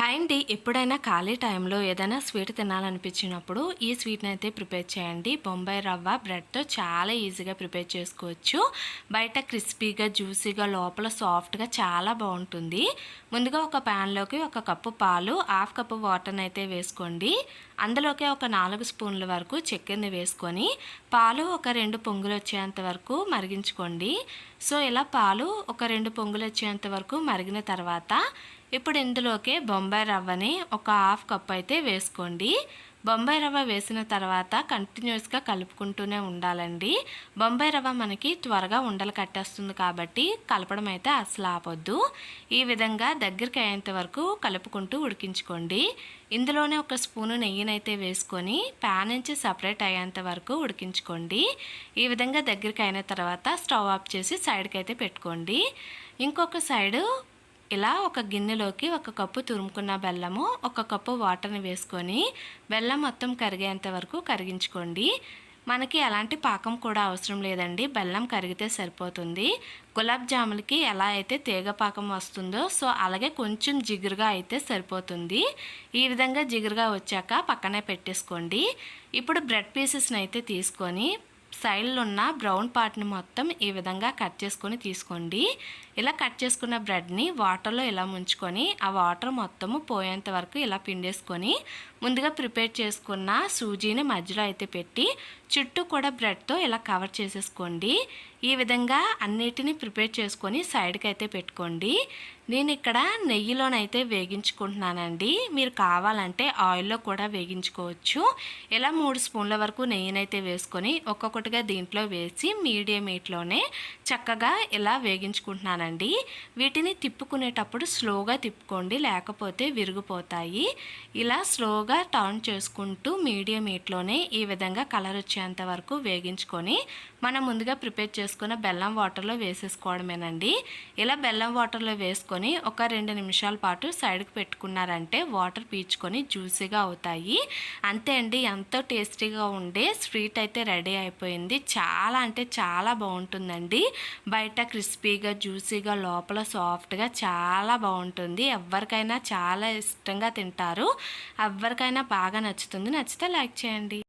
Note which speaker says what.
Speaker 1: Hi అండి. ఎప్పుడైనా ఖాళీ టైంలో ఏదైనా స్వీట్ తినాలనిపించినప్పుడు ఈ స్వీట్ని అయితే ప్రిపేర్ చేయండి. బొంబాయి రవ్వ బ్రెడ్తో చాలా ఈజీగా ప్రిపేర్ చేసుకోవచ్చు. బయట క్రిస్పీగా జ్యూసీగా లోపల సాఫ్ట్గా చాలా బాగుంటుంది. ముందుగా ఒక ప్యాన్లోకి ఒక కప్పు పాలు హాఫ్ కప్పు వాటర్ని అయితే వేసుకోండి. అందులోకి ఒక నాలుగు స్పూన్ల వరకు చక్కెరని వేసుకొని పాలు ఒక రెండు పొంగులు వచ్చేంత వరకు మరిగించుకోండి. సో ఇలా పాలు ఒక రెండు పొంగులు వచ్చేంత వరకు మరిగిన తర్వాత ఇప్పుడు ఇందులోకి బొంబాయి రవ్వని ఒక హాఫ్ కప్ అయితే వేసుకోండి. బొంబాయి రవ్వ వేసిన తర్వాత కంటిన్యూస్గా కలుపుకుంటూనే ఉండాలండి. బొంబాయి రవ్వ మనకి త్వరగా ఉండలు కట్టేస్తుంది కాబట్టి కలపడం అయితే అసలు ఆపొద్దు. ఈ విధంగా దగ్గరికి అయ్యేంత వరకు కలుపుకుంటూ ఉడికించుకోండి. ఇందులోనే ఒక స్పూను నెయ్యినైతే వేసుకొని ప్యాన్ నుంచి సపరేట్ అయ్యేంత వరకు ఉడికించుకోండి. ఈ విధంగా దగ్గరికి అయిన తర్వాత స్టవ్ ఆఫ్ చేసి సైడ్కి అయితే పెట్టుకోండి. ఇంకొక సైడు ఇలా ఒక గిన్నెలోకి ఒక కప్పు తురుముకున్న బెల్లము ఒక కప్పు వాటర్ని వేసుకొని బెల్లం మొత్తం కరిగేంత వరకు కరిగించుకోండి. మనకి ఎలాంటి పాకం కూడా అవసరం లేదండి. బెల్లం కరిగితే సరిపోతుంది. గులాబ్ జాములకి ఎలా అయితే తీగ పాకం వస్తుందో సో అలాగే కొంచెం జిగురుగా అయితే సరిపోతుంది. ఈ విధంగా జిగురుగా వచ్చాక పక్కనే పెట్టేసుకోండి. ఇప్పుడు బ్రెడ్ పీసెస్ని అయితే తీసుకొని సైడ్లో ఉన్న బ్రౌన్ పార్ట్ని మొత్తం ఈ విధంగా కట్ చేసుకొని తీసుకోండి. ఇలా కట్ చేసుకున్న బ్రెడ్ని వాటర్లో ఇలా ముంచుకొని ఆ వాటర్ మొత్తము పోయేంత వరకు ఇలా పిండేసుకొని ముందుగా ప్రిపేర్ చేసుకున్న సూజీని మధ్యలో అయితే పెట్టి చుట్టూ కూడా బ్రెడ్తో ఇలా కవర్ చేసేసుకోండి. ఈ విధంగా అన్నిటిని ప్రిపేర్ చేసుకొని సైడ్కి అయితే పెట్టుకోండి. నేను ఇక్కడ నెయ్యిలోనైతే వేగించుకుంటున్నానండి. మీరు కావాలంటే ఆయిల్లో కూడా వేగించుకోవచ్చు. ఇలా మూడు స్పూన్ల వరకు నెయ్యినైతే వేసుకొని ఒక్కొక్కటిగా దీంట్లో వేసి మీడియం హీట్లోనే చక్కగా ఇలా వేగించుకుంటున్నానండి. వీటిని తిప్పుకునేటప్పుడు స్లోగా తిప్పుకోండి లేకపోతే విరిగిపోతాయి. ఇలా స్లోగా టర్న్ చేసుకుంటూ మీడియం హీట్లోనే ఈ విధంగా కలర్ వచ్చేంత వరకు వేగించుకొని మనం ముందుగా ప్రిపేర్ చేసుకున్న బెల్లం వాటర్లో వేసేసుకోవడమేనండి. ఇలా బెల్లం వాటర్లో వేసుకొని ఒక రెండు నిమిషాల పాటు సైడ్కి పెట్టుకున్నారంటే వాటర్ పీల్చుకొని జ్యూసీగా అవుతాయి. అంతే అండి ఎంతో టేస్టీగా ఉండే స్వీట్ అయితే రెడీ అయిపోయింది. చాలా అంటే చాలా బాగుంటుందండి. బయట క్రిస్పీగా జ్యూసీగా లోపల సాఫ్ట్గా చాలా బాగుంటుంది. ఎవరికైనా చాలా ఇష్టంగా తింటారు. ఎవరికైనా బాగా నచ్చుతుంది. నచ్చితే లైక్ చేయండి.